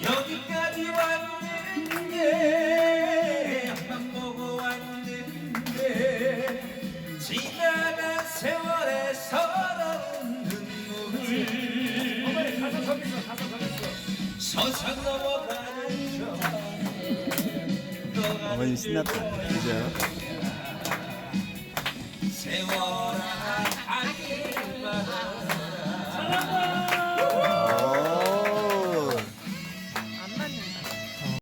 여기까지 왔는데 한번 보고 왔는데 지나간 세월의 서러운 눈물 어머니 가서 서겠어 가서 서겠어 서서 넘어가는 저 어머니 신났다. 그죠? 세월아 아기만 사랑아